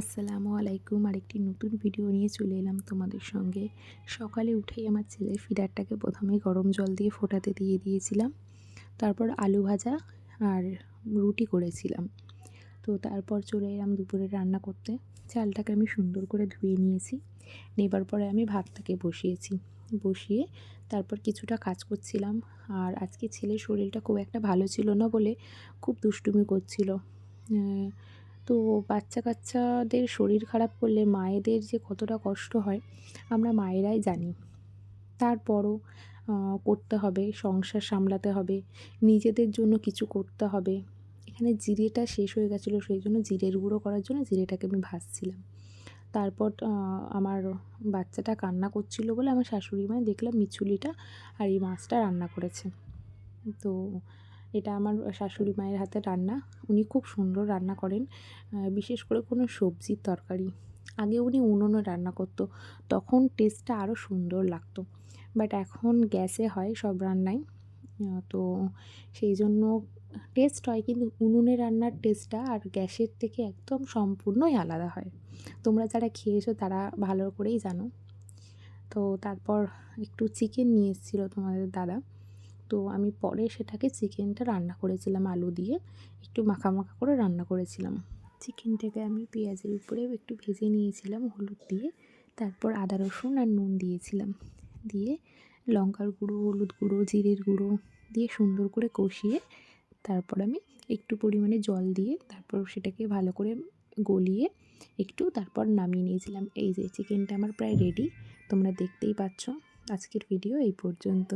আসসালামু আলাইকুম। আরেকটি নতুন ভিডিও নিয়ে চলে এলাম তোমাদের সঙ্গে। সকালে উঠেই আমার ছেলের ফিডারটাকে প্রথমে গরম জল দিয়ে ফোটাতে দিয়ে দিয়েছিলাম। তারপর আলু ভাজা আর রুটি করেছিলাম। তো তারপর চলে এলাম দুপুরে রান্না করতে। চালটাকে আমি সুন্দর করে ধুয়ে নিয়েছি। নেবার পরে আমি ভাতটাকে বসিয়েছি। বসিয়ে তারপর কিছুটা কাজ করছিলাম। আর আজকে ছেলের শরীরটা খুব একটা ভালো ছিল না বলে খুব দুষ্টুমি করছিল। তো বাচ্চা কাচ্চাদের শরীর খারাপ করলে মায়েদের যে কতটা কষ্ট হয়, আমরা মায়েরাই জানি। তারপরও করতে হবে, সংসার সামলাতে হবে, নিজেদের জন্য কিছু করতে হবে। এখানে জিরেটা শেষ হয়ে গেছিল, সেই জন্য জিরের গুঁড়ো করার জন্য জিরেটাকে আমি ভাজছিলাম। তারপর আমার বাচ্চাটা কান্না করছিল বলে আমার শাশুড়ি মায় দেখলাম মিছুলিটা আর এই মাছটা রান্না করেছে। তো এটা আমার শাশুড়ি মায়ের হাতে রান্না। উনি খুব সুন্দর রান্না করেন বিশেষ করে কোনো সবজির তরকারি। আগে উনি উনুনে রান্না করতো, তখন টেস্টটা আরও সুন্দর লাগতো। বাট এখন গ্যাসে হয় সব রান্নাই তো সেই জন্য টেস্ট হয়, কিন্তু উনুনে রান্নার টেস্টটা আর গ্যাসের থেকে একদম সম্পূর্ণই আলাদা হয়। তোমরা যারা খেয়েছো তারা ভালো করেই জানো। তো তারপর একটু চিকেন নিয়ে এসেছিল তোমাদের দাদা। তো আমি পরে সেটাকে চিকেনটা রান্না করেছিলাম আলু দিয়ে। একটু মাখা মাখা করে রান্না করেছিলাম। চিকেনটাকে আমি পেঁয়াজের উপরে একটু ভেজে নিয়েছিলাম হলুদ দিয়ে। তারপর আদা, রসুন আর নুন দিয়েছিলাম। দিয়ে লঙ্কার গুঁড়ো, হলুদ গুঁড়ো, জিরের গুঁড়ো দিয়ে সুন্দর করে কষিয়ে তারপর আমি একটু পরিমাণে জল দিয়ে তারপর সেটাকে ভালো করে গলিয়ে একটু তারপর নামিয়ে নিয়েছিলাম। এই যে, চিকেনটা আমার প্রায় রেডি তোমরা দেখতেই পাচ্ছ। আজকের ভিডিও এই পর্যন্ত।